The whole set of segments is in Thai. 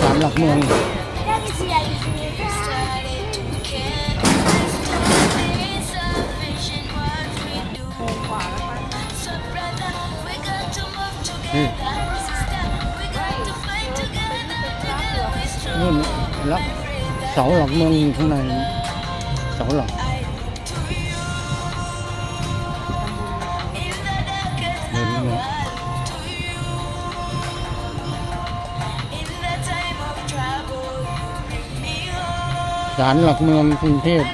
ศาลหลักเมืองนี่นู่นลักเสาหลักเมืองอยู่ข้างในเสาหลัก ศาลหลักเมืองกรุงเทพ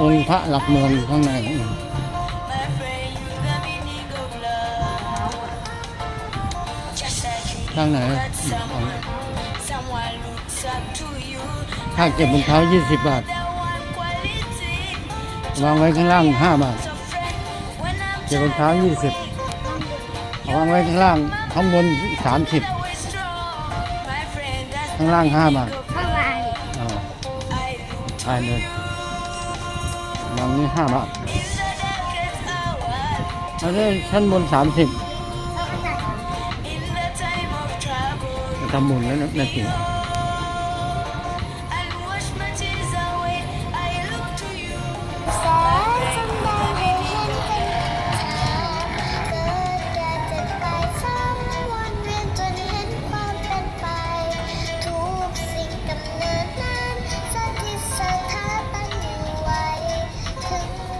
องค์พระหลักเมืองข้างในข้างไหนเอาค่าเก็บรองเท้า 20 บาท วางไว้ข้างล่าง 5 บาท เก็บรองเท้า 20 วางไว้ข้างล่าง ข้างบน 30 ข้างล่าง 5 บาทเข้ามาอ่า ใช่เลยวางนี้ห้าบาทแล้วได้ชั้นบนสามสิบทำบุญแล้วนะนาที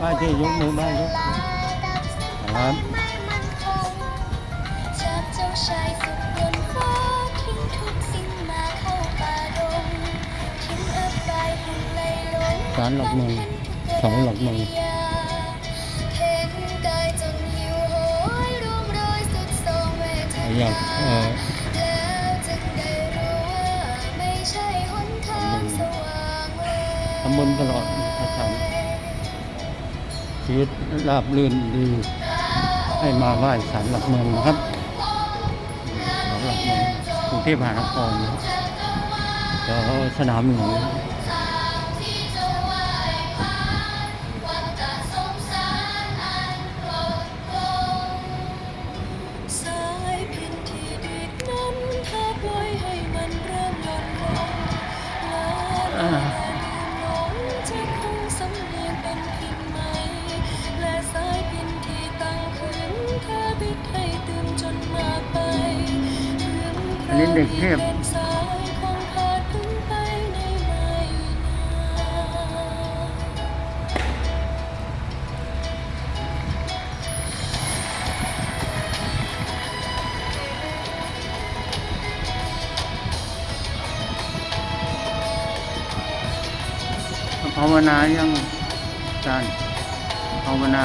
บ้านที่ยกมือบ้านยกครับไม่มั่นคงจากเจ้าชายสุดบนฟ้าทิ้งทุกสิ่งมาเข้าป่าดงทิ้งอับไปหุ่นไหลลงศาลหลักเมืองเสาหลักเมืองเห็นกายจนหิวโหยร่วงเอยากเอ่อแล้วจึงได้รู้ว่าม่ใช่หนทางสว่างเลยทำบุญตลอด ชีวิตราบรื่นดี ให้มาไหว้ศาลหลักเมืองนะครับศาลหลักเมืองกรุงเทพมหานครนะครับแถวสนามหลวง นี้เด็กเทพเป็นสายคงขาดพึ่งไปในไม่นานภาวนายังอาจารย์ภาวนา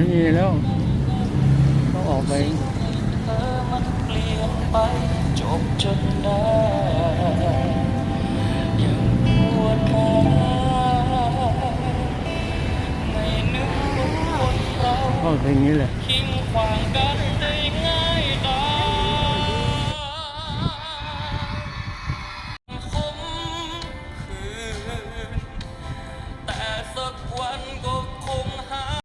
ไม่มีแล้วต้องออกไปเธอมันเปลี่ยนไปจบจนได้ยังปวดกายไม่นึกว่าเราเข้าเพลงนี้เลยทิ้งขวางกันได้ง่